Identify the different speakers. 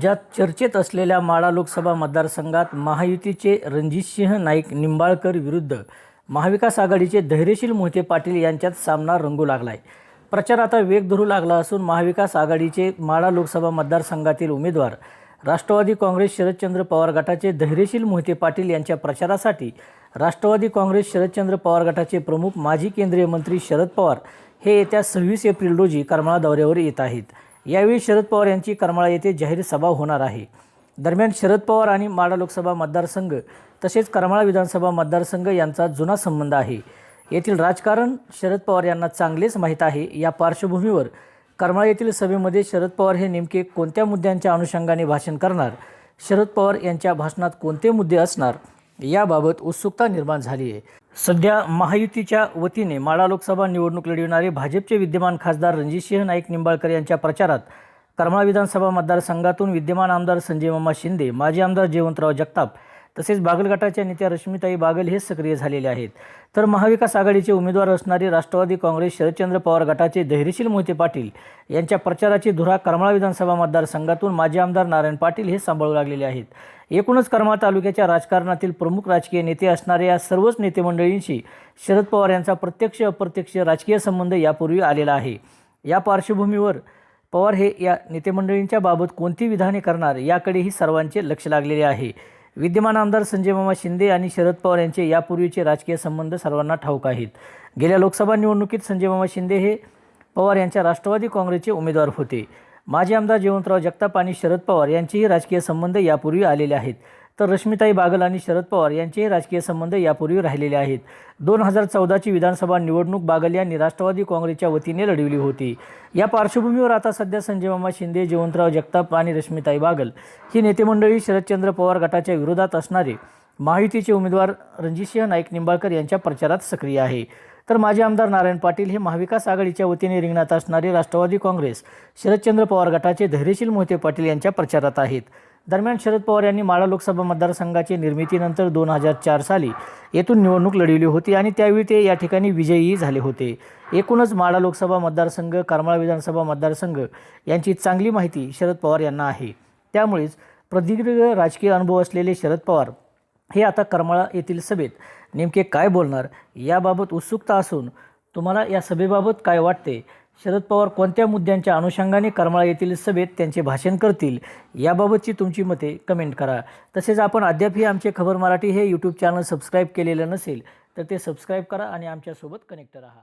Speaker 1: ज्यात चर्चेत असलेल्या माळा लोकसभा मतदारसंघात महायुतीचे रणजितसिंह नाईक निंबाळकर विरुद्ध महाविकास आघाडीचे धैर्यशील मोहिते पाटील यांच्यात सामना रंगू लागलाय. प्रचार आता वेग धरू लागला असून महाविकास आघाडीचे माळा लोकसभा मतदारसंघातील उमेदवार राष्ट्रवादी काँग्रेस शरदचंद्र पवार गटाचे धैर्यशील मोहिते पाटील यांच्या प्रचारासाठी राष्ट्रवादी काँग्रेस शरदचंद्र पवार गटाचे प्रमुख माजी केंद्रीय मंत्री शरद पवार हे येत्या सव्वीस एप्रिल रोजी करमाळा दौऱ्यावर येत आहेत. यावेळी शरद पवार यांची करमाळा येथे जाहीर सभा होणार आहे. दरम्यान शरद पवार आणि माडा लोकसभा मतदारसंघ तसेच करमाळा विधानसभा मतदारसंघ यांचा जुना संबंध आहे. येथील राजकारण शरद पवार यांना चांगलेच माहीत आहे. या पार्श्वभूमीवर करमाळा येथील सभेमध्ये शरद पवार हे नेमके कोणत्या मुद्द्यांच्या अनुषंगाने भाषण करणार? शरद पवार यांच्या भाषणात कोणते मुद्दे असणार? याबाबत उत्सुकता निर्माण झाली आहे. सध्या महायुतीच्या वतीने माळा लोकसभा निवडणूक लढविणारे भाजपचे विद्यमान खासदार रणजितसिंह नाईक निंबाळकर यांच्या प्रचारात करमाळा विधानसभा मतदारसंघातून विद्यमान आमदार संजय मामा शिंदे माजी आमदार जयवंतराव जगताप तसेच बागल गटाच्या नेत्या रश्मिताई बागल हे सक्रिय झालेले आहेत. तर महाविकास आघाडीचे उमेदवार असणारे राष्ट्रवादी काँग्रेस शरदचंद्र पवार गटाचे धैर्यशील मोहिते पाटील यांच्या प्रचाराची धुरा करमाळा विधानसभा मतदारसंघातून माजी आमदार नारायण पाटील हे सांभाळू लागलेले आहेत. एकूणच करमाळा तालुक्याच्या राजकारणातील प्रमुख राजकीय नेते असणाऱ्या या सर्वच नेते मंडळींशी शरद पवार यांचा प्रत्यक्ष अप्रत्यक्ष राजकीय संबंध यापूर्वी आलेला आहे. या पार्श्वभूमीवर पवार हे या नेतेमंडळींच्या बाबत कोणती विधाने करणार याकडेही सर्वांचे लक्ष लागलेले आहे. विद्यमान आमदार संजय मामा शिंदे आणि शरद पवार यांचे यापूर्वीचे राजकीय संबंध सर्वांना ठाऊक आहेत. गेल्या लोकसभा निवडणुकीत संजय मामा शिंदे हे पवार यांच्या राष्ट्रवादी काँग्रेसचे उमेदवार होते. माजी आमदार जयवंतराव जगताप आणि शरद पवार यांचेही राजकीय संबंध यापूर्वी आलेले आहेत. तर रश्मिताई बागल आणि शरद पवार यांचेही राजकीय संबंध यापूर्वी राहिलेले आहेत. दोन हजार चौदाची विधानसभा निवडणूक बागल यांनी राष्ट्रवादी काँग्रेसच्या वतीने लढविली होती. या पार्श्वभूमीवर आता सध्या संजय मामा शिंदे जयवंतराव जगताप आणि रश्मिताई बागल ही नेतेमंडळी शरदचंद्र पवार गटाच्या विरोधात असणारे महायुतीचे उमेदवार रणजितसिंह नाईक निंबाळकर यांच्या प्रचारात सक्रिय आहे. तर माजी आमदार नारायण पाटील हे महाविकास आघाडीच्या वतीने रिंगणात असणारे राष्ट्रवादी काँग्रेस शरदचंद्र पवार गटाचे धैर्यशील मोहिते पाटील यांच्या प्रचारात आहेत. दरम्यान शरद पवार यांनी माळा लोकसभा मतदारसंघाची निर्मितीनंतर दोन हजार चार साली येथून निवडणूक लढविली होती आणि त्यावेळी ते या ठिकाणी विजयीही झाले होते. एकूणच माळा लोकसभा मतदारसंघ करमाळा विधानसभा मतदारसंघ यांची चांगली माहिती शरद पवार यांना आहे. त्यामुळेच प्रदीर्घ राजकीय अनुभव असलेले शरद पवार हे आता करमाळा येथील सभेत नेमके काय बोलणार याबाबत उत्सुकता असून तुम्हाला या सभेबाबत काय वाटते शरद पवार कोणत्या मुद्द्यांच्या अनुषंगाने करमाळा येथील सभेत त्यांचे भाषण करतील याबाबतची तुमची मते कमेंट करा. तसेच आपण अद्यापही आमचे खबर मराठी हे यूट्यूब चॅनल सबस्क्राईब केलेलं नसेल तर ते सबस्क्राईब करा आणि आमच्यासोबत कनेक्ट राहा.